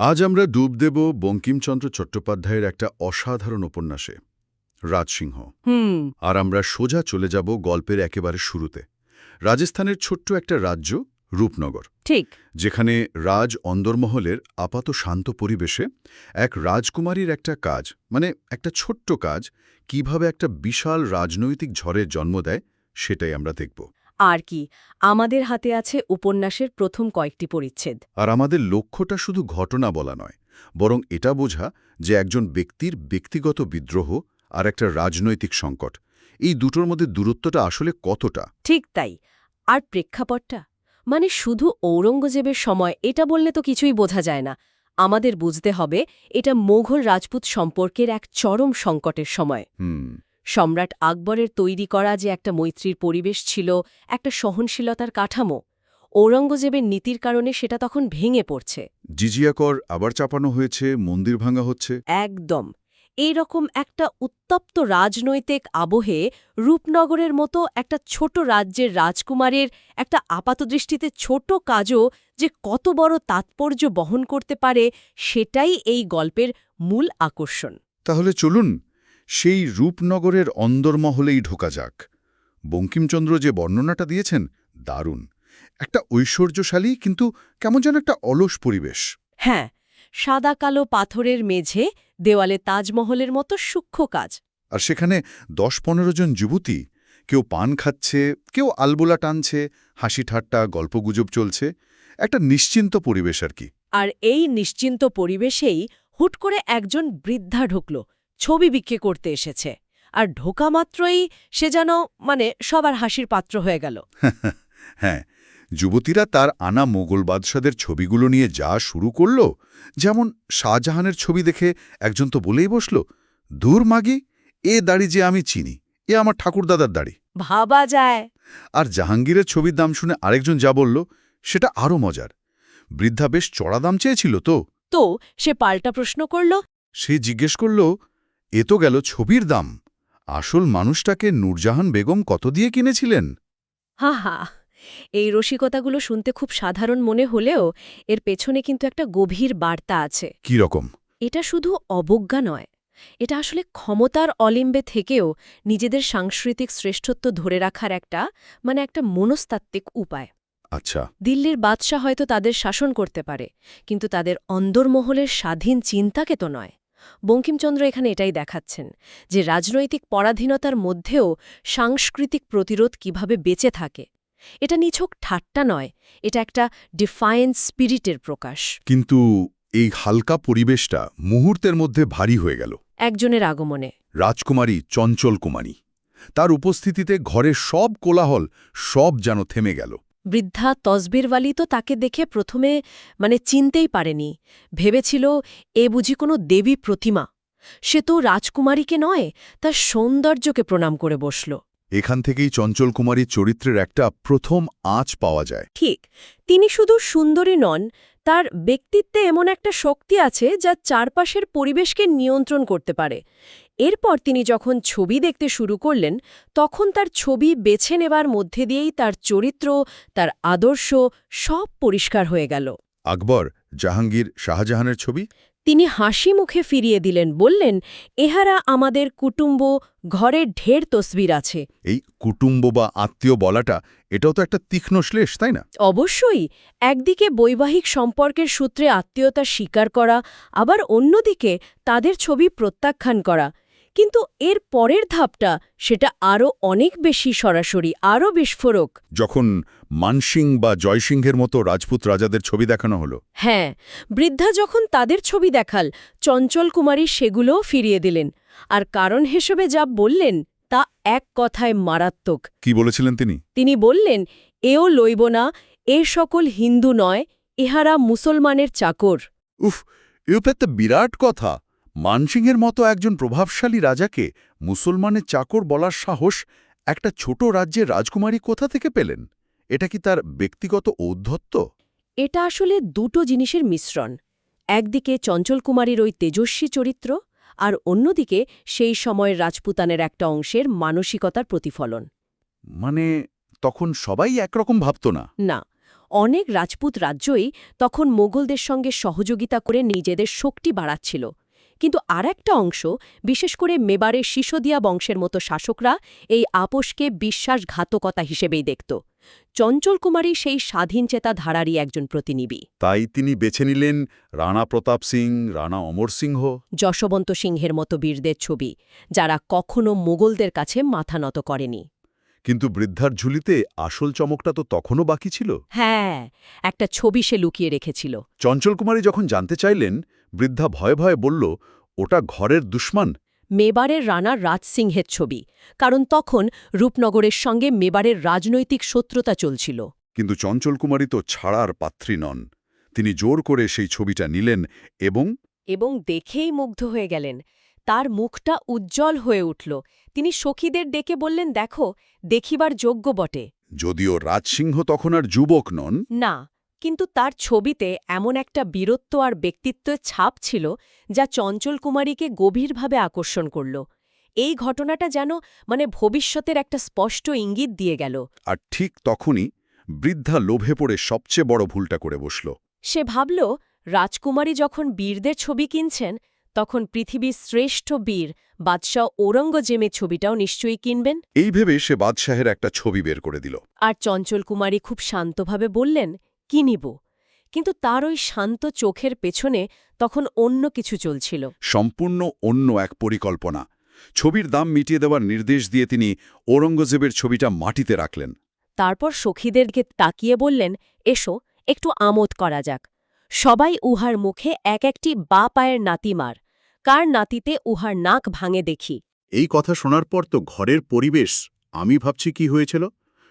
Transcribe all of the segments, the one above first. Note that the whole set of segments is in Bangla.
আজ আমরা ডুব দেব বঙ্কিমচন্দ্র চট্টোপাধ্যায়ের একটা অসাধারণ উপন্যাসে রাজসিংহ। আর আমরা সোজা চলে যাব গল্পের একেবারে শুরুতে। রাজস্থানের ছোট্ট একটা রাজ্য রূপনগর। ঠিক। যেখানে রাজ অন্দরমহলের আপাত শান্ত পরিবেশে এক রাজকুমারীর একটা কাজ মানে একটা ছোট্ট কাজ কীভাবে একটা বিশাল রাজনৈতিক ঝড়ের জন্ম দেয় সেটাই আমরা দেখব। আর কি আমাদের হাতে আছে উপন্যাসের প্রথম কয়েকটি পরিচ্ছেদ। আর আমাদের লক্ষ্যটা শুধু ঘটনা বলা নয় বরং এটা বোঝা যে একজন ব্যক্তির ব্যক্তিগত বিদ্রোহ আর একটা রাজনৈতিক সংকট এই দুটোর মধ্যে দূরত্বটা আসলে কতটা? ঠিক তাই। আর প্রেক্ষাপটটা? মানে শুধু ঔরঙ্গজেবের সময় এটা বললে তো কিছুই বোঝা যায় না। আমাদের বুঝতে হবে এটা মোঘল রাজপুত সম্পর্কের এক চরম সংকটের সময়। হুম। সম্রাট আকবরের তৈরি করা যে একটা মৈত্রীর পরিবেশ ছিল একটা সহনশীলতার কাঠামো ঔরঙ্গজেবের নীতির কারণে সেটা তখন ভেঙে পড়ছে। জিজিয়া কর আবার চাপানো হয়েছে মন্দির ভাঙা হচ্ছে। একদম। এই রকম একটা উত্তপ্ত রাজনৈতিক আবহে রূপনগরের মতো একটা ছোট রাজ্যের রাজকুমারের একটা আপাতদৃষ্টিতে ছোট কাজও যে কত বড় তাৎপর্য বহন করতে পারে সেটাই এই গল্পের মূল আকর্ষণ। তাহলে চলুন সেই রূপনগরের অন্দরমহলেই ঢোকা যাক। বঙ্কিমচন্দ্র যে বর্ণনাটা দিয়েছেন দারুণ। একটা ঐশ্বর্যশালী কিন্তু কেমন যেন একটা অলস পরিবেশ। হ্যাঁ সাদা কালো পাথরের মেঝে দেওয়ালে তাজমহলের মতো সূক্ষ্ম কাজ। আর সেখানে দশ পনেরো জন যুবতী কেউ পান খাচ্ছে কেউ আলবোলা টানছে হাসি ঠাট্টা গল্পগুজব চলছে একটা নিশ্চিন্ত পরিবেশ আর কি। আর এই নিশ্চিন্ত পরিবেশেই হুট করে একজন বৃদ্ধা ঢুকল ছবি বিক্রি করতে এসেছে। আর ঢোকা মাত্রই সে যেন মানে সবার হাসির পাত্র হয়ে গেল। হ্যাঁ যুবতীরা তার আনা মোগল বাদশাদের ছবিগুলো নিয়ে যা শুরু করল যেমন শাহজাহানের ছবি দেখে একজন তো বলেই বসল দূর মাগি এ দাড়ি যে আমি চিনি এ আমার ঠাকুরদাদার দাড়ি। ভাবা যায়। আর জাহাঙ্গীরের ছবির দাম শুনে আরেকজন যা বলল সেটা আরও মজার। বৃদ্ধা বেশ চড়া দাম চেয়েছিল তো। তো সে পাল্টা প্রশ্ন করল সে জিজ্ঞেস করল এ তো গেল ছবির দাম। আসল মানুষটাকে নূরজাহান বেগম কত দিয়ে কিনেছিলেন? হা হা এই রসিকতাগুলো শুনতে খুব সাধারণ মনে হলেও এর পেছনে কিন্তু একটা গভীর বার্তা আছে। কি রকম? এটা শুধু অবজ্ঞা নয় এটা আসলে ক্ষমতার অলিম্বে থেকেও নিজেদের সাংস্কৃতিক শ্রেষ্ঠত্ব ধরে রাখার একটা মানে একটা মনস্তাত্ত্বিক উপায়। আচ্ছা। দিল্লির বাদশাহ হয়তো তাদের শাসন করতে পারে কিন্তু তাদের অন্দরমহলের স্বাধীন চিন্তাকে তো নয়। বঙ্কিমচন্দ্র এখানে এটাই দেখাচ্ছেন যে রাজনৈতিক পরাধীনতার মধ্যেও সাংস্কৃতিক প্রতিরোধ কীভাবে বেঁচে থাকে। এটা নিছক ঠাট্টা নয় এটা একটা ডিফায়েন্স স্পিরিটের প্রকাশ। কিন্তু এই হালকা পরিবেশটা মুহূর্তের মধ্যে ভারী হয়ে গেল। একজনের আগমনে। রাজকুমারী চঞ্চল কুমারী তার উপস্থিতিতে ঘরের সব কোলাহল সব যেন থেমে গেল। বৃদ্ধা তসবিরওয়ালি তো তাকে দেখে প্রথমে মানে চিনতেই পারেনি। ভেবেছিল এ বুঝি কোনো দেবী প্রতিমা। সে তো রাজকুমারীকে নয় তার সৌন্দর্যকে প্রণাম করে বসল। এখান থেকেই চঞ্চল কুমারীর চরিত্রের একটা প্রথম আঁচ পাওয়া যায়। ঠিক তিনি শুধু সুন্দরী নন তার ব্যক্তিত্বে এমন একটা শক্তি আছে যা চারপাশের পরিবেশকে নিয়ন্ত্রণ করতে পারে। এরপর তিনি যখন ছবি দেখতে শুরু করলেন তখন তার ছবি বেছে নেবার মধ্যে দিয়েই তার চরিত্র তার আদর্শ সব পরিষ্কার হয়ে গেল। আকবর জাহাঙ্গীর শাহজাহানের ছবি? তিনি হাসি মুখে ফিরিয়ে দিলেন বললেন এহারা আমাদের কুটুম্ব ঘরের ঢের তসবির আছে। এই কুটুম্ব বা আত্মীয় বলাটা এটাও তো একটা তীক্ষ্ণ শ্লেষ তাই না? অবশ্যই একদিকে বৈবাহিক সম্পর্কের সূত্রে আত্মীয়তা স্বীকার করা আবার অন্যদিকে তাদের ছবি প্রত্যাখ্যান করা। কিন্তু এর পরের ধাপটা সেটা আরও অনেক বেশি সরাসরি আরও বিস্ফোরক। যখন মানসিং বা জয়সিংহের মতো রাজপুত রাজাদের ছবি দেখানো হলো। হ্যাঁ বৃদ্ধা যখন তাদের ছবি দেখাল চঞ্চল কুমারী সেগুলোও ফিরিয়ে দিলেন। আর কারণ হিসেবে যা বললেন তা এক কথায় মারাত্মক। কি বলেছিলেন তিনি? তিনি বললেন এও লইব না এ সকল হিন্দু নয় ইহারা মুসলমানের চাকর। উফ ইউপে তো বিরাট কথা। মানসিংহের মতো একজন প্রভাবশালী রাজাকে মুসলমানের চাকর বলার সাহস একটা ছোট রাজ্যের রাজকুমারী কোথা থেকে পেলেন? এটা কি তার ব্যক্তিগত ঔদ্ধত্য? এটা আসলে দুটো জিনিসের মিশ্রণ। একদিকে চঞ্চল কুমারীর ওই তেজস্বী চরিত্র আর অন্যদিকে সেই সময়ের রাজপুতানের একটা অংশের মানসিকতার প্রতিফলন। মানে তখন সবাই একরকম ভাবত না? না অনেক রাজপুত রাজ্যই তখন মোগলদের সঙ্গে সহযোগিতা করে নিজেদের শক্তি বাড়াচ্ছিল। কিন্তু আর একটা অংশ বিশেষ করে মেবারের শিশোদিয়া বংশের মতো শাসকরা এই আপোষকে বিশ্বাসঘাতকতা হিসেবেই দেখত। চঞ্চল কুমারী সেই স্বাধীনচেতা ধারারই একজন প্রতিনিধি। তাই তিনি বেছে নিলেন রানা প্রতাপ সিং রানা অমর সিংহ। যশবন্ত সিংহের মতো বীরদের ছবি যারা কখনো মোগলদের কাছে মাথা নত করেনি। কিন্তু বৃদ্ধার ঝুলিতে আসল চমকটা তো তখনও বাকি ছিল। হ্যাঁ একটা ছবি সে লুকিয়ে রেখেছিল। চঞ্চল কুমারী যখন জানতে চাইলেন বৃদ্ধা ভয়ে ভয়ে বলল ওটা ঘরের দুশ্মন? মেবারের রানা রাজসিংহের ছবি কারণ তখন রূপনগরের সঙ্গে মেবারের রাজনৈতিক শত্রুতা চলছিল। কিন্তু চঞ্চল কুমারী তো ছাড়ার পাত্রী নন। তিনি জোর করে সেই ছবিটা নিলেন এবং এবং দেখেই মুগ্ধ হয়ে গেলেন। তার মুখটা উজ্জ্বল হয়ে উঠল। তিনি সখীদের ডেকে বললেন দেখো দেখিবার যোগ্য বটে। যদিও রাজসিংহ তখন আর যুবক নন। না কিন্তু তার ছবিতে এমন একটা বীরত্ব আর ব্যক্তিত্বের ছাপ ছিল যা চঞ্চল কুমারীকে গভীরভাবে আকর্ষণ করল। এই ঘটনাটা যেন মানে ভবিষ্যতের একটা স্পষ্ট ইঙ্গিত দিয়ে গেল। আর ঠিক তখনই বৃদ্ধা লোভে পড়ে সবচেয়ে বড় ভুলটা করে বসল। সে ভাবল রাজকুমারী যখন বীরদের ছবি কিনছেন তখন পৃথিবীর শ্রেষ্ঠ বীর বাদশাহ ঔরঙ্গজেমের ছবিটাও নিশ্চয়ই কিনবেন। এই ভেবে সে বাদশাহের একটা ছবি বের করে দিল। আর চঞ্চল কুমারী খুব শান্তভাবে বললেন কি নিব? কিন্তু তার ওই শান্ত চোখের পেছনে তখন অন্য কিছু চলছিল। সম্পূর্ণ অন্য এক পরিকল্পনা। ছবির দাম মিটিয়ে দেওয়ার নির্দেশ দিয়ে তিনি ঔরঙ্গজেবের ছবিটা মাটিতে রাখলেন। তারপর সখীদেরকে তাকিয়ে বললেন এসো একটু আমোদ করা যাক। সবাই উহার মুখে এক একটি বা পায়ের নাতি মার। কার নাতিতে উহার নাক ভাঙে দেখি। এই কথা শোনার পর তো ঘরের পরিবেশ আমি ভাবছি কি হয়েছিল?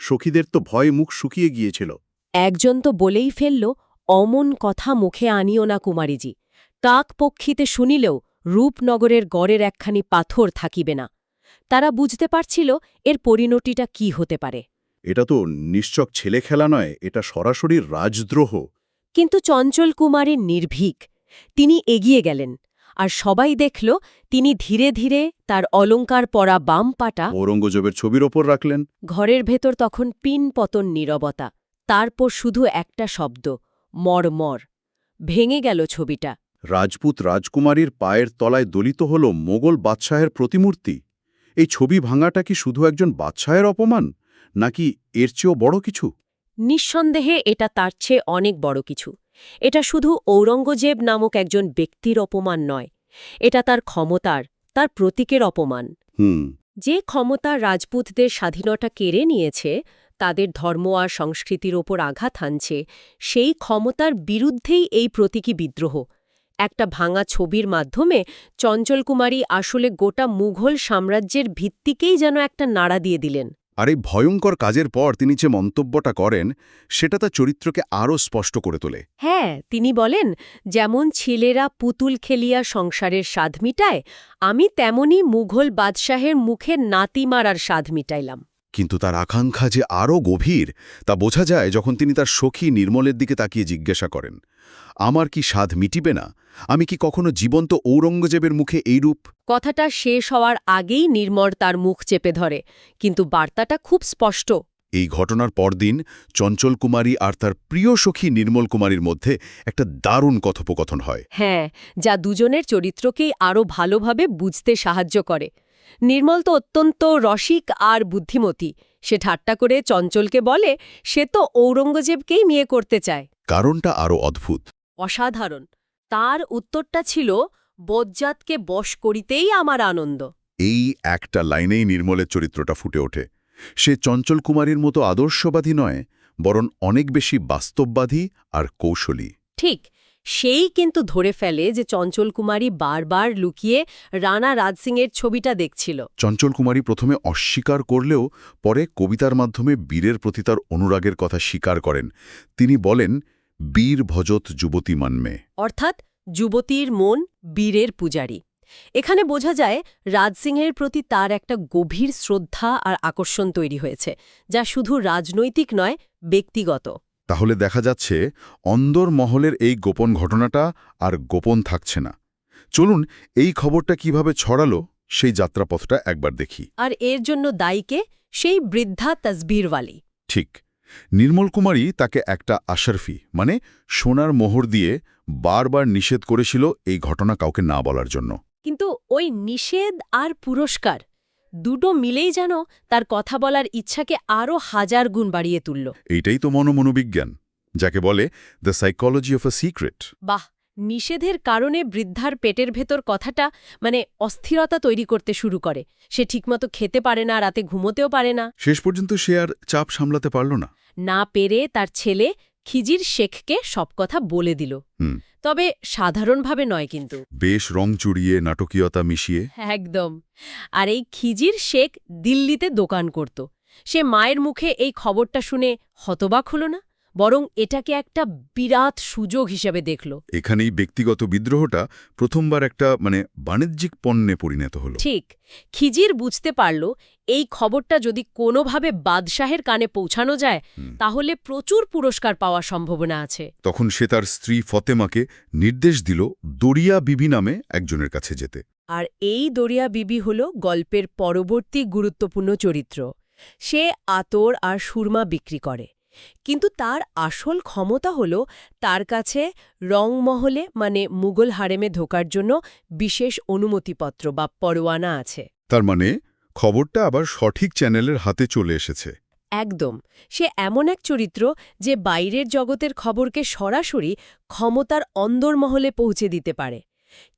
সখীদের তো ভয়ে মুখ শুকিয়ে গিয়েছিল। একজন তো বলেই ফেলল অমন কথা মুখে আনিও না কুমারীজি। কাক পক্ষিতে শুনিলেও রূপনগরের গড়ের একখানি পাথর থাকিবে না। তারা বুঝতে পারছিল এর পরিণতিটা কি হতে পারে। এটা তো নিশ্চক ছেলে খেলা নয় এটা সরাসরি রাজদ্রোহ। কিন্তু চঞ্চল কুমারের নির্ভীক। তিনি এগিয়ে গেলেন আর সবাই দেখল তিনি ধীরে ধীরে তার অলঙ্কার পরা বাম পাটা ঔরঙ্গজেবের ছবির ওপর রাখলেন। ঘরের ভেতর তখন পিন পতন নীরবতা। তারপর শুধু একটা শব্দ মরমর ভেঙে গেল ছবিটা। রাজপুত রাজকুমারীর পায়ের তলায় দলিত হল মোগল বাদশাহের প্রতিমূর্তি। এই ছবি ভাঙাটা কি শুধু একজন বাদশাহের অপমান নাকি এর চেয়েও বড় কিছু? নিঃসন্দেহে এটা তার চেয়ে অনেক বড় কিছু। এটা শুধু ঔরঙ্গজেব নামক একজন ব্যক্তির অপমান নয় এটা তার ক্ষমতার তার প্রতীকের অপমান। হুম। যে ক্ষমতা রাজপুতদের স্বাধীনতা কেড়ে নিয়েছে তাদের ধর্ম আর সংস্কৃতির ওপর আঘাত হানছে সেই ক্ষমতার বিরুদ্ধেই এই প্রতীকী বিদ্রোহ। একটা ভাঙা ছবির মাধ্যমে চঞ্চল কুমারী আসলে গোটা মুঘল সাম্রাজ্যের ভিত্তিকেই যেন একটা নাড়া দিয়ে দিলেন। আর এই ভয়ঙ্কর কাজের পর তিনি যে মন্তব্যটা করেন সেটা তার চরিত্রকে আরও স্পষ্ট করে তোলে। হ্যাঁ তিনি বলেন যেমন ছেলেরা পুতুল খেলিয়া সংসারের স্বাদ মিটায় আমি তেমনি মুঘল বাদশাহের মুখে নাতি মারার স্বাদ মিটাইলাম। কিন্তু তার আকাঙ্ক্ষা যে আরও গভীর তা বোঝা যায় যখন তিনি তার সখী নির্মলের দিকে তাকিয়ে জিজ্ঞাসা করেন আমার কি স্বাদ মিটিবে না? আমি কি কখনো জীবন্ত ঔরঙ্গজেবের মুখে এইরূপ? কথাটা শেষ হওয়ার আগেই নির্মর তার মুখ চেপে ধরে কিন্তু বার্তাটা খুব স্পষ্ট। এই ঘটনার পরদিন চঞ্চল কুমারী আর তার প্রিয় সখী নির্মল কুমারীর মধ্যে একটা দারুণ কথোপকথন হয়। হ্যাঁ যা দুজনের চরিত্রকেই আরও ভালোভাবে বুঝতে সাহায্য করে। নির্মল তো অত্যন্ত রসিক আর বুদ্ধিমতী। সে ঠাট্টা করে চঞ্চলকে বলে সে তো ঔরঙ্গজেবকেই বিয়ে করতে চায়। কারণটা আরও অদ্ভুত। অসাধারণ। তার উত্তরটা ছিল বজ্জাতকে বশ করিতেই আমার আনন্দ। এই একটা লাইনেই নির্মলের চরিত্রটা ফুটে ওঠে। সে চঞ্চল কুমারীর মতো আদর্শবাদী নয় বরং অনেক বেশি বাস্তববাদী আর কৌশলী। ঠিক। সেই কিন্তু ধরে ফেলে যে চঞ্চল কুমারী বারবার লুকিয়ে রানা রাজসিংয়ের ছবিটা দেখছিল। চঞ্চল কুমারী প্রথমে অস্বীকার করলেও পরে কবিতার মাধ্যমে বীরের প্রতি তার অনুরাগের কথা স্বীকার করেন। তিনি বলেন বীর ভজত যুবতী মানমে। অর্থাৎ যুবতীর মন বীরের পূজারী। এখানে বোঝা যায় রাজসিংহের প্রতি তার একটা গভীর শ্রদ্ধা আর আকর্ষণ তৈরি হয়েছে যা শুধু রাজনৈতিক নয় ব্যক্তিগত। তাহলে দেখা যাচ্ছে অন্দর মহলের এই গোপন ঘটনাটা আর গোপন থাকছে না। চলুন এই খবরটা কীভাবে ছড়ালো সেই যাত্রাপথটা একবার দেখি। আর এর জন্য দায়ীকে সেই বৃদ্ধা তসবিরওয়ালি ঠিক। নির্মল কুমারী তাকে একটা আশারফি মানে সোনার মোহর দিয়ে বারবার নিষেধ করেছিল এই ঘটনা কাউকে না বলার জন্য। কিন্তু ওই নিষেধ আর পুরস্কার দুটো মিলেই যেন তার কথা বলার ইচ্ছাকে আরও হাজার গুণ বাড়িয়ে তুলল। এইটাই তো মনোমনোবিজ্ঞান যাকে বলে the psychology of a secret বাহ নিষেধের কারণে বৃদ্ধার পেটের ভেতর কথাটা মানে অস্থিরতা তৈরি করতে শুরু করে। সে ঠিকমতো খেতে পারে না রাতে ঘুমোতেও পারে না। শেষ পর্যন্ত সে আর চাপ সামলাতে পারল না। না পেরে তার ছেলে খিজির শেখকে সব কথা বলে দিল। তবে সাধারণভাবে নয় কিন্তু। বেশ রং চুড়িয়ে নাটকীয়তা মিশিয়ে। একদম। আর এই খিজির শেখ দিল্লিতে দোকান করত। সে মায়ের মুখে এই খবরটা শুনে হতবাক হল না? বরং এটাকে একটা বিরাট সুযোগ হিসেবে দেখল। এখানেই ব্যক্তিগত বিদ্রোহটা প্রথমবার একটা মানে বাণিজ্যিক পণ্যে পরিণত হল। ঠিক। খিজির বুঝতে পারল এই খবরটা যদি কোনোভাবে বাদশাহের কানে পৌঁছানো যায় তাহলে প্রচুর পুরস্কার পাওয়ার সম্ভাবনা আছে। তখন সে তার স্ত্রী ফতেমাকে নির্দেশ দিল দরিয়া বিবি নামে একজনের কাছে যেতে। আর এই দরিয়া বিবি হল গল্পের পরবর্তী গুরুত্বপূর্ণ চরিত্র। সে আতর আর সুরমা বিক্রি করে। কিন্তু তার আসল ক্ষমতা হল তার কাছে রংমহলে মানে মুঘল হারেমে ঢোকার জন্য বিশেষ অনুমতিপত্র বা পরোয়ানা আছে। তার মানে খবরটা আবার সঠিক চ্যানেলের হাতে চলে এসেছে। একদম। সে এমন এক চরিত্র যে বাইরের জগতের খবরকে সরাসরি ক্ষমতার অন্দরমহলে পৌঁছে দিতে পারে।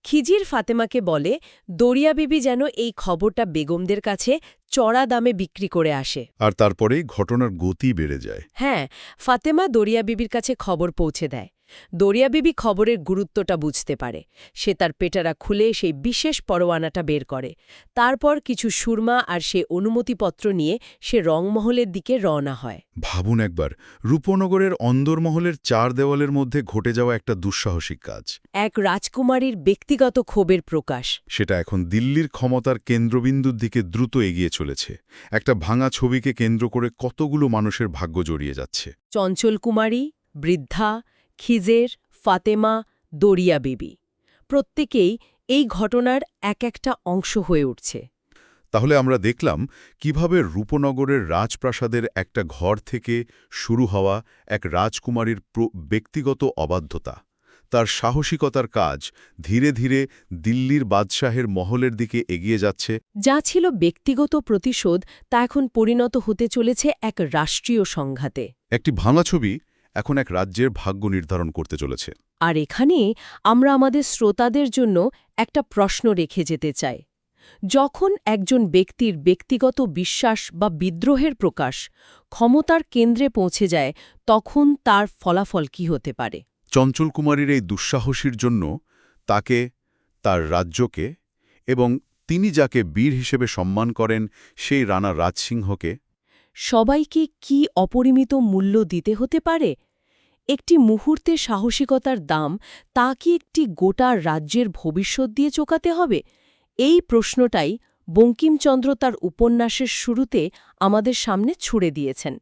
খিজির ফাতেমাকে বলে দরিয়া বিবি যেন এই খবরটা বেগমদের কাছে চড়া দামে বিক্রি করে আসে। আর তারপরেই ঘটনার গতি বেড়ে যায়। হ্যাঁ ফাতেমা দরিয়া বিবির কাছে খবর পৌঁছে দেয়। দরিয়া বিবি খবরের গুরুত্বটা বুঝতে পারে। সে তার পেটারা খুলে সেই বিশেষ পরোয়ানাটা বের করে। তারপর কিছু সুরমা আর সে অনুমতিপত্র নিয়ে সে রংমহলের দিকে রওনা হয়। ভাবুন একবার রূপনগরের অন্দরমহলের চার দেওয়ালের মধ্যে ঘটে যাওয়া একটা দুঃসাহসিক কাজ। এক রাজকুমারীর ব্যক্তিগত ক্ষোভের প্রকাশ। সেটা এখন দিল্লির ক্ষমতার কেন্দ্রবিন্দুর দিকে দ্রুত এগিয়ে চলেছে। একটা ভাঙা ছবিকে কেন্দ্র করে কতগুলো মানুষের ভাগ্য জড়িয়ে যাচ্ছে। চঞ্চল কুমারী বৃদ্ধা খিজের ফাতেমা দরিয়া বিবি। প্রত্যেকেই এই ঘটনার এক একটা অংশ হয়ে উঠছে। তাহলে আমরা দেখলাম কীভাবে রূপনগরের রাজপ্রাসাদের একটা ঘর থেকে শুরু হওয়া এক রাজকুমারীর ব্যক্তিগত অবাধ্যতা। তার সাহসিকতার কাজ ধীরে ধীরে দিল্লির বাদশাহের মহলের দিকে এগিয়ে যাচ্ছে। যা ছিল ব্যক্তিগত প্রতিশোধ তা এখন পরিণত হতে চলেছে এক রাষ্ট্রীয় সংঘাতে। একটি ভাঙা ছবি এখন এক রাজ্যের ভাগ্য নির্ধারণ করতে চলেছে। আর এখানে আমরা আমাদের শ্রোতাদের জন্য একটা প্রশ্ন রেখে যেতে চাই। যখন একজন ব্যক্তির ব্যক্তিগত বিশ্বাস বা বিদ্রোহের প্রকাশ ক্ষমতার কেন্দ্রে পৌঁছে যায় তখন তার ফলাফল কি হতে পারে? চঞ্চল কুমারীর এই দুঃসাহসীর জন্য তাকে তার রাজ্যকে এবং তিনি যাকে বীর হিসেবে সম্মান করেন সেই রানা রাজসিংহকে সবাইকে কি অপরিমিত মূল্য দিতে হতে পারে? একটি মুহূর্তে সাহসিকতার দাম তা কি একটি গোটা রাজ্যের ভবিষ্যৎ দিয়ে চোকাতে হবে? এই প্রশ্নটাই বঙ্কিমচন্দ্র তার উপন্যাসের শুরুতে আমাদের সামনে ছুড়ে দিয়েছেন।